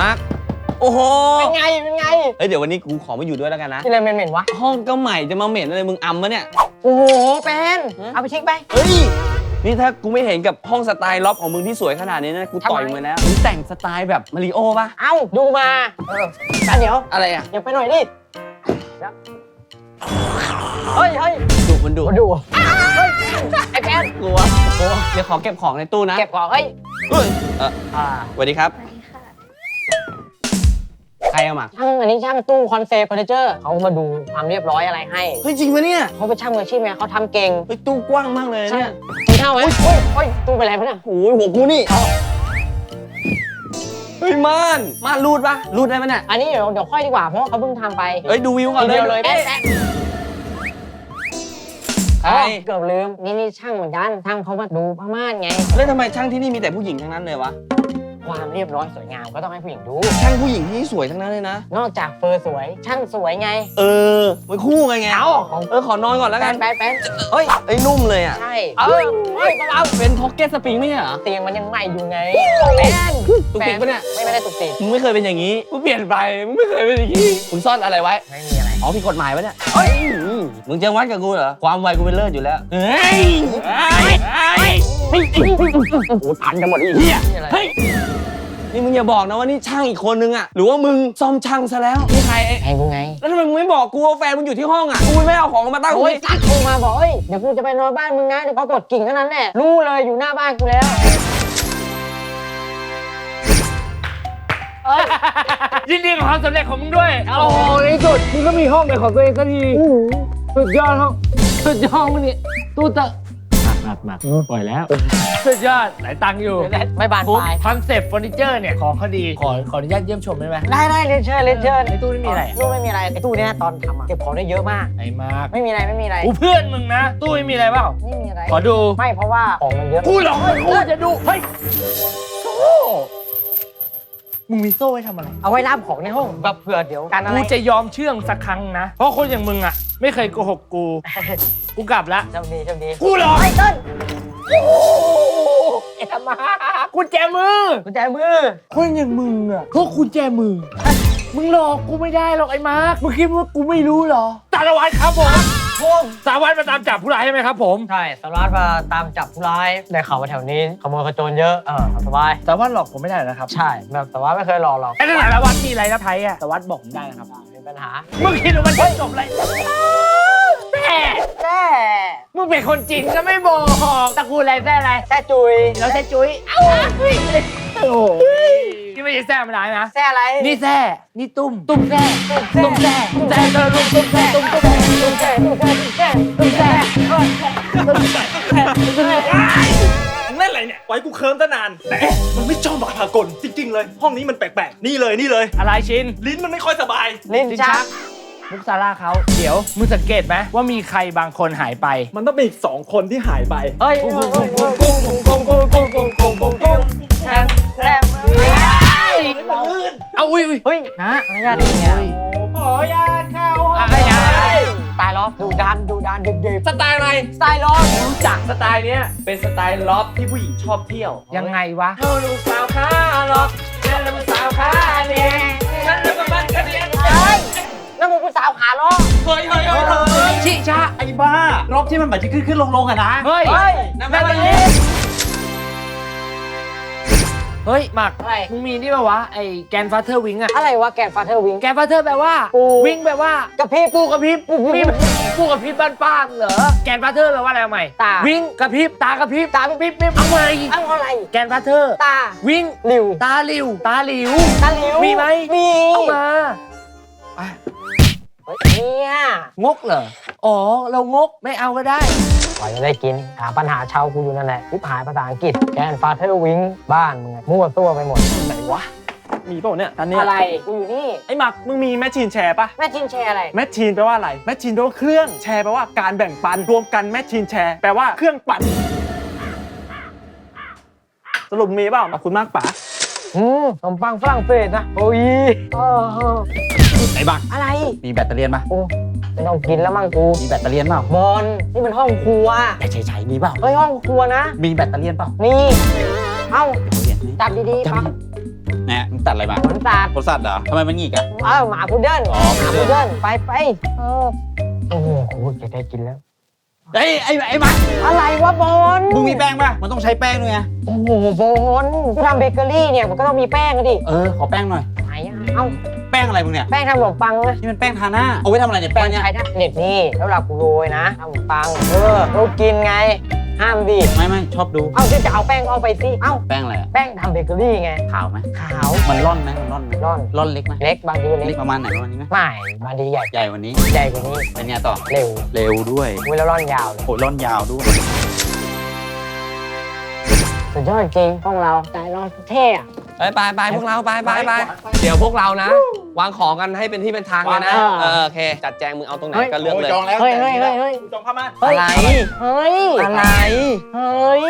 มาร์คโอ้โหเป็นไง เป็นไงเฮ้ยเดี๋ยววันนี้กูขอมาอยู่ด้วยแล้วกันนะที่อะไรเหม็นๆวะ ห้องก็ใหม่จะมาเหม็นอะไรมึงอำมะเนี่ย โอ้โห เป็น เอาไปเช็คไป เฮ้ย นี่ถ้ากูไม่เห็นกับห้องสไตล์ล็อบของมึงที่สวยขนาดนี้นะกูต่อยทำไมมึงแล้วมึงแต่งสไตล์แบบมาริโอป่ะ เอ้า ดูมา เออแต่เดี๋ยว อะไรอะเดี๋ยวไปหน่อยดิเดี๋ยวเฮ้ยเฮ้ยดูมันดูมาดูเฮ้ยไอ้แพนกลัวโอ้เดี๋ยวขอเก็บของในตู้นะ เก็บของเฮ้ยเฮ้ยเอออ่าสวัสดีครับ ใครเอามาช่างอันนี้ช่างตู้คอนเซปต์เฟอร์นิเจอร์เขามาดูความเรียบร้อยอะไรให้เฮ้ยจริงปะเนี่ยเขาเป็นช่างมืออาชีพไงเขาทำเก่งเฮ้ยตู้กว้างมากเลยใช่เนี่ยกินข้าวไหมเฮ้ยเฮ้ยตู้เป็นไรปะเนี่ยโอ้ยหัวกูนี่เฮ้ยม่านม่านรูดปะรูดได้ปะเนี่ยอันนี้เดี๋ยวเดี๋ยวค่อยดีกว่าเพราะว่าเขาเพิ่งทำไปเฮ้ยดูวิวก่อนทีเลเดียยวเลยแป๊ะแป๊ะใช่อ๋อเกือบลืมนี่นี่ช่างเหมือนกันช่างเขามาดูผ้าม่านไงแล้วทำไมช่างที่นี่มีแต่ผู้หญิงทั้งนั้นเลยวะ ความเรียบร้อยสวยงามก็ต้องให้ผู้หญิงดู ช่างผู้หญิงที่สวยทั้งนั้นเลยนะ นอกจากเฟอร์สวย ช่างสวยไง เออมันคู่กันไง เอาเออขอนอนก่อนแล้วแป๊กันนแป๊นแป๊นเฮ้ยไอ้ยนุ่มเลยอะ ใช่เออเฮ้ยเบาเป็นพ็อกเก็ตสปริงไม่ใช่เหรอๆเตียงมันยังใหม่อยู่ไงแป๊นตุกติกปะเนี่ย ไม่ไม่ได้ตุกติกมึงไม่เคยเป็นอย่างนี้ มึงเปลี่ยนไป มึงไม่เคยเป็นอย่างนี้ มึงซ่อนอะไรไว้ ไม่มีอะไรอ๋อผิดกฎหมายปะเนี่ยเฮ้ยอืมมึงจะวัดกับกูเหรอ ความไวกูเป็นเลิศอยู่แล้ว เฮ้ย เฮ้ย เฮ้ยโอ้โหทันกันหมดอีกเฮียนี่อะไรเฮ้ย นี่มึงอย่าบอกนะว่านี่ช่างอีกคนนึงอะหรือว่ามึงซ่อมช่างซะแล้วนี่ใครไอ้ไอ้กูไง แล้วทำไมมึงไม่บอกกูว่าแฟนมึงอยู่ที่ห้องอะกูไม่เอาของมาตั้งโอ้ยไว้ซัดกูมาบอกเอ้ยเดี๋ยวกูจะไปนอนบ้านมึงนะเดี๋ยวพอกดกิ่งเท่านั้นแหละรู้เลยอยู่หน้าบ้านกูแล้วยินดีกับความสำเร็จของมึงด้วย โอ้โหในสุดมึงก็มีห้องเป็นของตัวเองสักทีสุดยอดห้องสุดยอดมึงนี่ตู้เตอะ หนักหนักปล่อยแล้ว สุดยอดหลายตังค์อยู่ไม่บานปุ๊บปลาย คอนเซปต์เฟอร์นิเจอร์เนี่ยของเขาดีขอขออนุญาตเยี่ยมชมได้ไหมได้ได้เรียนเชิญเรียนเชิญในตู้นี่มีอะไรตู้ไม่มีอะไรไอ้ตู้เนี้ยตอนทำอะเก็บของได้เยอะมากไอ้มาร์คไม่มีอะไรไม่มีอะไรกูเพื่อนมึงนะ ตู้ไม่มีอะไรเปล่าไม่มีอะไรขอดูไม่เพราะว่าของมันเยอะกูหลอกให้กูจะดูเฮ้ยโซ่มึงมีโซ่ไว้ทำอะไร เอาไว้รับของในห้องแบบเผื่อเดี๋ยวการอะไรกูจะยอมเชื่องสักครั้งนะ เพราะคนอย่างมึงอะ ไม่เคยโกหกกู กูกลับละเจ้าดีเจ้าดีกูหลอกไอ้เต้นเอ็มากุญแจมือ กุญแจมือ คนอย่างมึงอะพวกกุญแจมือ มึงหลอกกูไม่ได้หรอกไอ้มาร์คมึงคิดว่ากูไม่รู้เหรอสารวัตรครับผมสารวัตรมาตามจับผู้ร้ายใช่ไหมครับผมใช่สารวัตรมาตามจับผู้ร้ายได้ข่าวว่าแถวนี้ขโมยขโจรเยอะเออสบายสารวัตรหลอกผมไม่ได้นะครับ ใช่แบบสารวัตรไม่เคยหลอกหรอกไอ้สารวัตรมีอะไรนะไทยอะสารวัตรบอกผมได้นะครับมีปัญหามึงคิดว่ามันจะจบอะไรแม่แซ่ มึงเป็นคนจีนก็ไม่บอกตระกูลอะไรแซ่อะไรแซ่จุยแล้วแซ่จุ้ยเอ้าโอ้ยนี่ไม่ใช่แซ่ไม่ได้นะแซ่อะไรนี่แซ่นี่ตุ้มตุ้มแซ่ตุ้มแซ่ตุ้มแซ่เธอตุ้มตุ้มแซ่ตุ้มตุ้มแซ่ตุ้มแซ่ตุ้มแซ่ตุ้มแซ่ตุ้มแซ่นั่นอะไรเนี่ยไว้กูเคิร์มตั้งนานแต่เอ๊ะมันไม่จ้องบักพากลจริงๆเลย ห้องนี้มันแปลกๆ นี่เลยนี่เลย อะไรชิน ลิ้นมันไม่ค่อยสบาย ลิ้นชัก มุกซาร่าเขาเดี๋ยวมึงสังเกตไหมว่ามีใครบางคนหายไป มันต้องมีอีกสองคนที่หายไป เอ้ยเอ้ยเอ้ยเอ้ยเอาอุ้ยอุ้ยเฮ้ยนะอนุญาตได้ยังไงอะขอยาเข้าอะไรอย่างตายล้อดูดันดูดันเด็กสไตล์อะไรสไตล์ล้อรู้จักสไตล์เนี้ยเป็นสไตล์ล็อบที่ผู้หญิงชอบเที่ยวยังไงวะ เธอลูกสาวขาล็อบเธอลูกสาวขาเนี่ยฉันรักมันกันเนี่ย นั่นมึงผู้สาวขาล้อเฮ้ยเฮ้ยเฮ้ยเฮ้ยชิชะไอ้บ้ารอบที่มันแบบจะขึ้นขึ้นลงลงอะนะ เฮ้ยเฮ้ยนั่นนั่นมัมันนเล่เล่นนเฮ้ยหมักอะไรมึงมีนี่ป่าวะไอ้แกนฟาเธอร์วิงอะอะไรวะแกนฟาเธอร์วิงแกนฟาเธอร์แปลว่าปูวิงแปลว่ากระพริบปูกระพริบปูกระพริบปูกระพริบบ้านป้างเหรอแกนฟาเธอร์แปลว่าอะไรเอาใหม่ตาวิงกระพริบตากระพริบตากระพริบปิ๊บเอาใหม่เอ้าอะไรแกนฟาเธอร์ตาวิงหลิวตาหลิวตาหลิวตาหลิวมีไหมมีเอามา เฮ้ยเนี่ยงกเหรอ อ๋อ เรางกไม่เอาก็ได้ กว่าจะได้กินหาปัญหาเชาวกูอยู่นั่นแหละทิพหายภาษาอังกฤษแกนฟาเธอร์วิงบ้านมึงอะมั่วตัวไปหมด ไหนวะ มีเปล่าเนี่ยอันเนี้ยอะไรกูอยู่นี่ ไอ้หมักมึงมีแมชชีนแชร์ปะแม่จินแชร์อะไร แมชชีนแปลว่าอะไร แมชชีนแปลว่าเครื่อง แชร์แปลว่าการแบ่งปัน รวมกันแมชชีนแชร์แปลว่าเครื่องปั่น สรุปมีเปล่าขอบคุณมากป๋าอืมขนมปังฝรั่งเศสนะ โอ้ยเออเออ ไอ้บักอะไร มีแบตเตอรี่ปะโอ้ไม่ต้องกินแล้วมั้งกูมีแบตเตอรี่เปล่าบอลนี่มันห้องครัวไอ้ชัยๆมีเปล่าเฮ้ยห้องครัวนะ มีแบตเตอรี่เปล่านี่เอ้าเหรียญนี้จับดีๆจับปังดิแน่มึงตัดอะไรมาขนสัตว์ขนสัตว์เหรอทำไมมันหงิกอะเอ้าหมาพุดเดิ้ลอ๋อหมาพุพุดดเดิ้เดิ้ลลไปไปเออโอ้โหจะได้กินแล้วไอ้ไอ้ไอ้มันอะไรวะบอลมึงมีแป้งป่ะมันต้องใช้แป้งด้วยไงโอ้โหบอลกูทำเบเกอรี่เนี่ยมันก็ต้องมีแป้งอะดิเออขอแป้งหน่อยไหนอะเอ้า แป้งอะไรมึงเนี่ย แป้งทำขนมปังนะนี่มันแป้งทาหน้า เอาไว้ทำอะไรเนี่ยแป้แป้งงเนี่ย ใช้ทำเน็ตนี่แล้วเรากูโรยนะทำขนมปัง เออเรากินไง ห้ามดิไม่ไม่ชอบดู เอ้าจะเอาแป้งเอาไปสิ เอ้า แป้งอะไรอะแป้งทำเบเกอรี่ไง ขาวไหมขาวมันร่อนไหมมันร่อนไหมร่อน ร่อนเล็กไหมเล็กบางทีเล็เล็กกประมาณไหนประมาณนี้ไหมไม่บางทีใหญ่ใหญ่กวันนี้ ใหญ่กว่านี้เป็นไงต่อ เร็วเร็วด้วยเวลาร่อนยาวเลยโอ้ร่อนยาวด้วย สุดยอดจริงพวกเราใจเราเท่อะ ไปไปไปพวกเราไปไปไปเดี๋ยวพวกเรานะ วางของกันให้เป็นที่เป็นทางเลยนะ วางเออโอเค จัดแจงมึงเอาตรงไหนเฮ้ยก็เลือกเลย จองแล้วเฮ้ยเฮ้ยเฮ้ยเฮ้ยจองผ้าม่านอะไร เฮ้ยอะไร เฮ้ย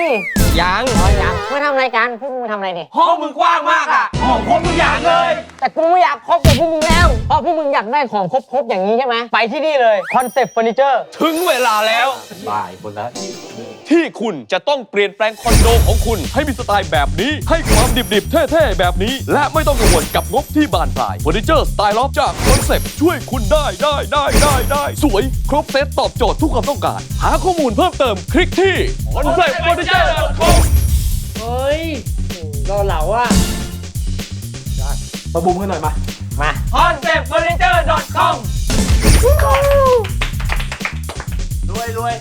ยังอ๋อยังไม่ทำรายการพวกมึงทำอะไรเนี่ยห้องมึงกว้างมากอะของคนทุกอย่างเลยแต่กูไม่อยากคบกับพวกมึงแล้วเพราะพวกมึงอยากได้ของครบๆอย่างนี้ใช่ไหมไปที่นี่เลยคอนเซปต์เฟอร์นิเจอร์ถึงเวลาแล้วบ่ายคนละ ที่คุณจะต้องเปลี่ยนแปลงคอนโดของคุณ ให้มีสไตล์แบบนี้ ให้ความดิบๆ เท่ๆ แบบนี้ และไม่ต้องกังวลกับงบที่บานปลายเฟอร์นิเจอร์สไตล์ล็อฟจากคอนเซปต์ช่วยคุณได้ได้ได้ได้ได้สวย ครบเซตตอบโจทย์ทุกความต้องการ หาข้อมูลเพิ่มเติมคลิกที่คอนเซปต์เฟอร์นิเจอร์เฮ้ยเราเหลาอะมาบุมกันหน่อยมา มา conceptfurniture.com รวยรวย